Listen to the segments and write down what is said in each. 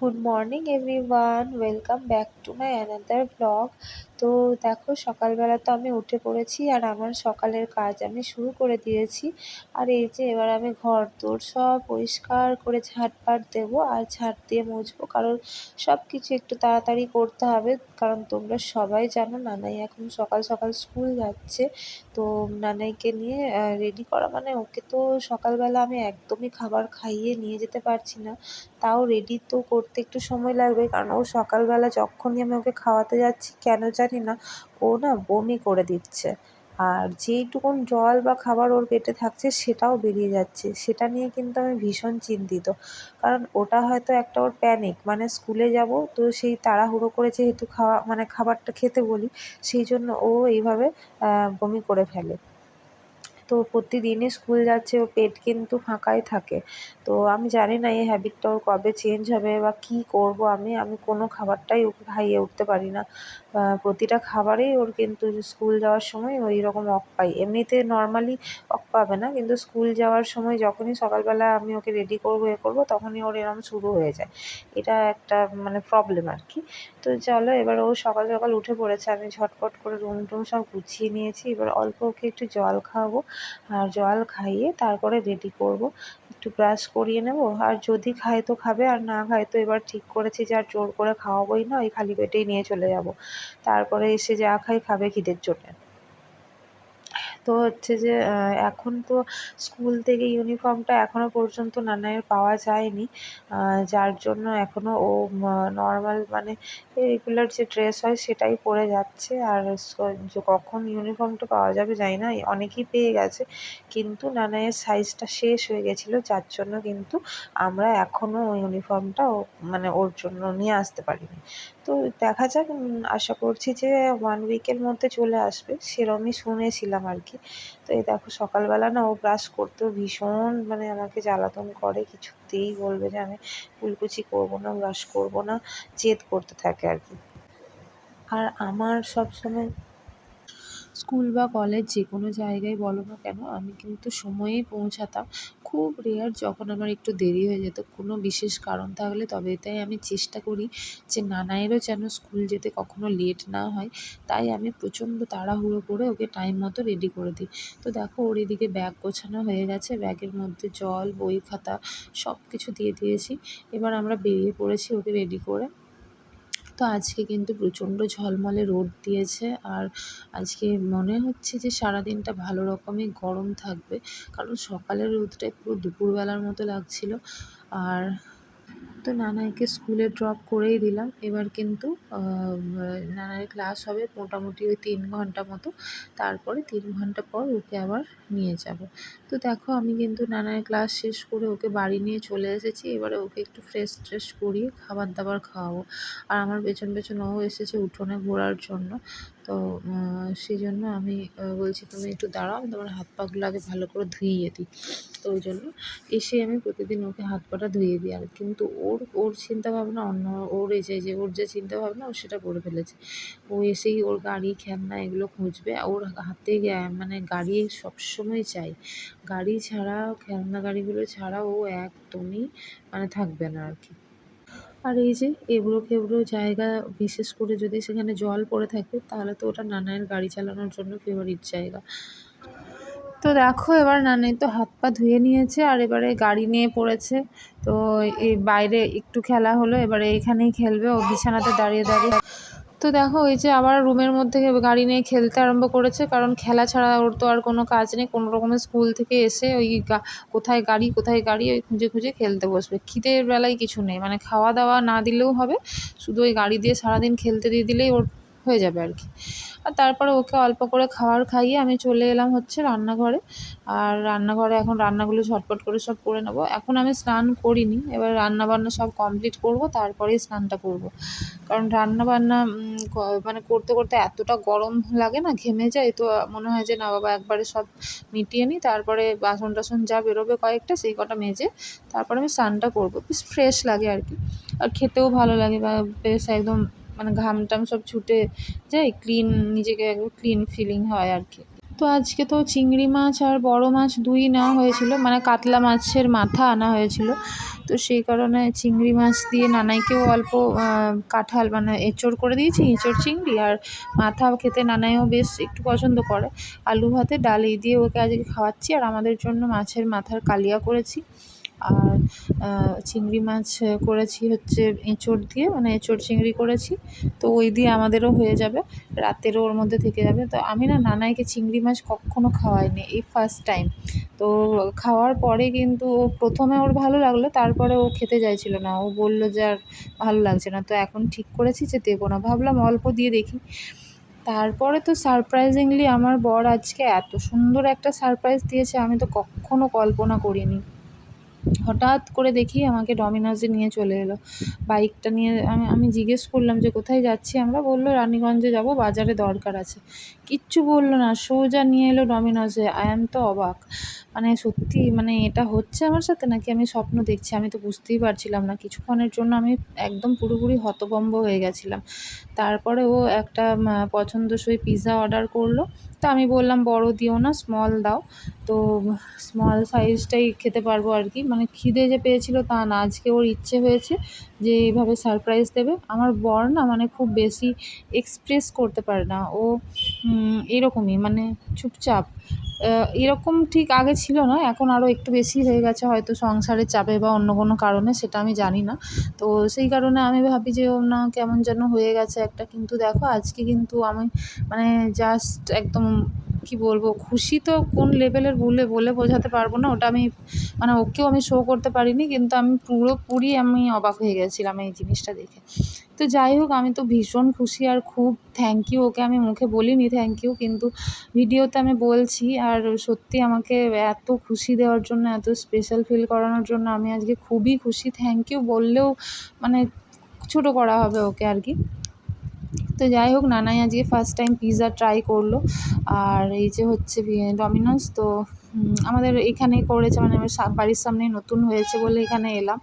good morning everyone. Welcome back to my another vlog. তো দেখো সকালবেলা তো আমি উঠে পড়েছি আর আমার সকালের কাজ আমি শুরু করে দিয়েছি। আর এই যে এবার আমি ঘর দোর সব পরিষ্কার করে ঝাঁটপাট দেবো আর ঝাঁট দিয়ে মুছবো। কারণ সব কিছু একটু তাড়াতাড়ি করতে হবে। কারণ তোমরা সবাই জানো নানাই এখন সকাল সকাল স্কুল যাচ্ছে। তো নানাইকে নিয়ে রেডি করা মানে ওকে তো সকালবেলা আমি একদমই খাবার খাইয়ে নিয়ে যেতে পারছি না। তাও রেডি তো করতে একটু সময় লাগবে। কারণ ও সকালবেলা যখনই আমি ওকে খাওয়াতে যাচ্ছি, কেন জানি না, ও না বমি করে দিচ্ছে। আর যেইটুকুন জল বা খাবার ওর পেটে থাকছে, সেটাও বেরিয়ে যাচ্ছে। সেটা নিয়ে কিন্তু আমি ভীষণ চিন্তিত। কারণ ওটা হয়তো একটা ওর প্যানিক মানে স্কুলে যাব তো সেই তাড়াহুড়ো করে যেহেতু খাওয়া মানে খাবারটা খেতে বলি, সেই জন্য ও এইভাবে বমি করে ফেলে। তো প্রতিদিনই স্কুল যাচ্ছে ওর পেট কিন্তু ফাঁকাই থাকে। তো আমি জানি না এই হ্যাবিটটা ওর কবে চেঞ্জ হবে বা কী করব আমি। আমি কোনো খাবারটাই ওকে খাইয়ে উঠতে পারি না। প্রতিটা খাবারেই ওর কিন্তু স্কুল যাওয়ার সময় ওই রকম অক পাই। এমনিতে নর্মালি অক পাবে না, কিন্তু স্কুল যাওয়ার সময় যখনই সকালবেলা আমি ওকে রেডি করব, এ করব, তখনই ওর এরম শুরু হয়ে যায়। এটা একটা মানে প্রবলেম আর কি তো চলো এবার ও সকাল সকাল উঠে পড়েছে। আমি ঝটপট করে রুম টুম সব গুছিয়ে নিয়েছি। এবার অল্প ওকে একটু জল খাওয়াবো। আর জল খাইয়ে তারপরে রেডি করব। একটু ব্রাশ করিয়ে নেব। আর যদি খায় তো খাবে, আর না খায় তো এবার ঠিক করেছি যে আর জোর করে খাওয়াবোই না, ওই খালি পেটেই নিয়ে চলে যাব। তারপরে এসে যা খাই খাবে খিদের জন্যে। তো হচ্ছে যে এখন তো স্কুল থেকে ইউনিফর্মটা এখনও পর্যন্ত নানাইয়ের পাওয়া যায়নি। যার জন্য এখনও ও নর্মাল মানে রেগুলার যে ড্রেস হয় সেটাই পরে যাচ্ছে। আর কখন ইউনিফর্মটা পাওয়া যাবে জানি না অনেকেই পেয়ে গেছে। কিন্তু নানাইয়ের সাইজটা শেষ হয়ে গেছিল, যার জন্য কিন্তু আমরা এখনও ইউনিফর্মটা মানে ওর জন্য নিয়ে আসতে পারিনি। তো দেখা যাক আশা করছি যে ওয়ান উইকের মধ্যে চলে আসবে। সেরমই শুনেছিলাম আর কি। তো এই দেখো সকালবেলা না ও ব্রাশ করতেও ভীষণ মানে আমাকে জ্বালাতন করে, কিছুতেই বলবে যে আমি কুলকুচি করব না ব্রাশ করব না, জেদ করতে থাকে আর কি। আর আমার সবসময় স্কুল বা কলেজ যে কোনো জায়গায় বলো না কেন, আমি কিন্তু সময়েই পৌঁছাতাম। খুব রেয়ার যখন আমার একটু দেরি হয়ে যেত, কোনো বিশেষ কারণ থাকলে তবে তাই আমি চেষ্টা করি যে নানায়েরও যেন স্কুল যেতে কখনো লেট না হয়। তাই আমি প্রচণ্ড তাড়াহুড়ো করে ওকে টাইম মতো রেডি করে দিই। তো দেখো ওর এদিকে ব্যাগ গোছানো হয়ে গেছে ব্যাগের মধ্যে জল, বই খাতা সব কিছু দিয়ে দিয়েছি। এবার আমরা বেরিয়ে পড়েছি ওকে রেডি করে। তো আজকে কিন্তু প্রচণ্ড ঝলমলে রোদ দিয়েছে। আর আজকে মনে হচ্ছে যে সারাদিনটা ভালো রকমই গরম থাকবে। কারণ সকালের রোদটা পুরো দুপুরবেলার মতো লাগছিল। আর তো নানাইকে স্কুলে ড্রপ করেই দিলাম। এবার কিন্তু নানাইয়ের ক্লাস হবে মোটামুটি ওই তিন ঘণ্টা মতো। তারপরে তিন ঘণ্টা পর ওকে আবার নিয়ে যাব। তো দেখো, আমি কিন্তু নানাইয়ের ক্লাস শেষ করে ওকে বাড়ি নিয়ে চলে এসেছি। এবারে ওকে একটু ফ্রেশ ট্রেশ করিয়ে খাবার দাবার খাওয়াবো। আর আমার পেছন পেছন ও এসেছে উঠোনে ঘোরার জন্য। তো সেই জন্য আমি বলছি তুমি একটু দাঁড়াও, আমি তোমার হাত পাগুলো আগে ভালো করে ধুইয়ে দিই। তো ওই জন্য এসে আমি প্রতিদিন ওকে হাত পাটা ধুয়ে দিই আর কিন্তু ওর ওর চিন্তাভাবনা অন্য, ওর এই যে ওর যে চিন্তাভাবনা, ও সেটা করে ফেলেছে। ও এসেই ওর গাড়ি, খেলনা এগুলো খুঁজবে, ওর হাতে মানে গাড়ি সবসময় চাই। গাড়ি ছাড়া, খেলনা গাড়িগুলো ছাড়া ও একদমই মানে থাকবে না আর কি। আর এই যে এবড়ো খেবড়ো জায়গা বিশেষ করে যদি সেখানে জল পড়ে থাকে, তাহলে তো ওটা নানায়ের গাড়ি চালানোর জন্য ফেভারিট জায়গা। তো দেখো, এবার নানাই তো হাত পা ধুয়ে নিয়েছে আর এবারে গাড়ি নিয়ে পড়েছে। তো এই বাইরে একটু খেলা হলো, এবারে এখানেই খেলবে। ও বিছানাতে দাঁড়িয়ে দাঁড়িয়ে তো দেখো ওই যে আবার রুমের মধ্যে গাড়ি নিয়ে খেলতে আরম্ভ করেছে, কারণ খেলা ছাড়া ওর তো আর কোনো কাজ নেই। কোনো রকমের স্কুল থেকে এসে ওই কোথায় গাড়ি কোথায় গাড়ি, ওই খুঁজে খুঁজে খেলতে বসবে। খিদের বেলায় কিছু নেই মানে খাওয়া দাওয়া না দিলেও হবে, শুধু ওই গাড়ি দিয়ে সারাদিন খেলতে দিয়ে দিলেই ওর হয়ে যাবে আর কি। আর তারপরে ওকে অল্প করে খাবার খাইয়ে আমি চলে এলাম হচ্ছে রান্নাঘরে। আর রান্নাঘরে এখন রান্নাগুলো ঝটপট করে সব করে নেব। এখন আমি স্নান করিনি, এবার রান্না বান্না সব কমপ্লিট করব তারপরেই স্নানটা করব। কারণ রান্নাবান্না মানে করতে করতে এতটা গরম লাগে না, ঘেমে যায়, তো মনে হয় যে না বাবা একবারে সব মিটিয়ে নিই, তারপরে বাসন টাসন যা বেরোবে কয়েকটা, সেই কটা মেজে তারপরে আমি স্নানটা করব। বেশ ফ্রেশ লাগে আর কি। আর খেতেও ভালো লাগে বা বেশ একদম মানে ঘাম টাম সব ছুটে যায় ক্লিন নিজেকে একদম ক্লিন ফিলিং হয় আর কি। তো আজকে তো চিংড়ি মাছ আর বড় মাছ দুই নেওয়া হয়েছিল মানে কাতলা মাছের মাথা আনা হয়েছিল। তো সেই কারণে চিংড়ি মাছ দিয়ে নানাইকেও অল্প কাঁঠাল মানে এঁচড় করে দিয়েছি, এঁচড় চিংড়ি। আর মাথা খেতে নানাইও বেশ একটু পছন্দ করে। আলু ভাতে ডাল এই দিয়ে ওকে আজকে খাওয়াচ্ছি, আর আমাদের জন্য মাছের মাথার কালিয়া করেছি। আর চিংড়ি মাছ করেছি হচ্ছে এঁচড় দিয়ে মানে এঁচড় চিংড়ি করেছি। তো ওই দিয়ে আমাদেরও হয়ে যাবে, রাতেরও ওর মধ্যে থেকে যাবে। তো আমি না নানাইকে চিংড়ি মাছ কখনও খাওয়াইনি, এই ফার্স্ট টাইম তো খাওয়ার পরে কিন্তু ও প্রথমে ওর ভালো লাগল, তারপরে ও খেতে চাইছিল না। ও বলল যে আর ভালো লাগছে না। তো এখন ঠিক করেছি যে দেবো না। ভাবলাম অল্প দিয়ে দেখি। তারপরে তো সারপ্রাইজিংলি আমার বর আজকে এত সুন্দর একটা সারপ্রাইজ দিয়েছে, আমি তো কখনও কল্পনা করিনি। হঠাৎ করে দেখি আমাকে ডমিনোজে নিয়ে চলে এলো। বাইকটা নিয়ে আমি আমি জিজ্ঞেস করলাম যে, কোথায় যাচ্ছি? আমরা বলল, রানীগঞ্জে যাব, বাজারে দরকার আছে। কিচ্ছু বলল না, সোজা নিয়ে এলো ডমিনোজে। আই অ্যাম তো অবাক। মানে সত্যি মানে এটা হচ্ছে আমার সাথে নাকি আমি স্বপ্ন দেখছি? আমি তো বুঝতেই পারছিলাম না। কিছুক্ষণের জন্য আমি একদম পুরোপুরি হতভম্ব হয়ে গেছিলাম। তারপরে ও একটা পছন্দসই পিৎজা অর্ডার করল। তো আমি বললাম, বড় দিও না স্মল দাও। তো স্মল সাইজটাই খেতে পারব আর কি। মানে খিদে যে পেয়েছিলো তা না, আজকে ওর ইচ্ছে হয়েছে যে এইভাবে সারপ্রাইজ দেবে। আমার বর না মানে খুব বেশি এক্সপ্রেস করতে পারে না, ও এরকমই মানে চুপচাপ। এরকম ঠিক আগে ছিল না, এখন আরও একটু বেশি হয়ে গেছে, হয়তো সংসারের চাপে বা অন্য কোনো কারণে, সেটা আমি জানি না। তো সেই কারণে আমি ভাবি যে ও না কেমন যেন হয়ে গেছে একটা, কিন্তু দেখো আজকে কিন্তু আমি মানে জাস্ট একদম কি বলব, খুশি তো কোন লেভেলের বলে বলে বোঝাতে পারব না, ওটা আমি মানে ওকেও আমি শো করতে পারিনি, কিন্তু আমি পুরোপুরি আমি অবাক হয়ে গেছিলাম এই জিনিসটা দেখে। তো যাই হোক, আমি তো ভীষণ খুশি আর খুব থ্যাংক ইউ ওকে আমি মুখে বলিনি থ্যাংক ইউ কিন্তু ভিডিওতে আমি বলছি, আর সত্যি আমাকে এত খুশি দেওয়ার জন্য, এত স্পেশাল ফিল করানোর জন্য আমি আজকে খুবই খুশি থ্যাংক ইউ বললেও মানে ছোটো করা হবে ওকে আর কি। তো যাই হোক, নানাই আজকে ফার্স্ট টাইম পিৎজা ট্রাই করল। আর এই যে হচ্ছে ডমিনোস তো আমাদের এখানেই করেছে মানে আমার বাড়ির সামনেই নতুন হয়েছে বলে এখানে এলাম।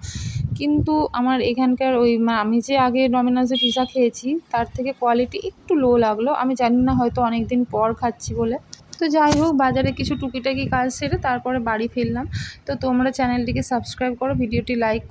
কিন্তু আমার এখানকার ওই আমি যে আগে ডমিনোসে পিৎজা খেয়েছি, তার থেকে কোয়ালিটি একটু লো লাগল। আমি জানি না হয়তো অনেক দিন পর খাচ্ছি বলে। তো যাই হোক, বাজারে কিছু টুকিটাকি কাজ সেরে তারপরে বাড়ি ফিরলাম। তো তোমরা চ্যানেলটিকে সাবস্ক্রাইব করো ভিডিওটি লাইক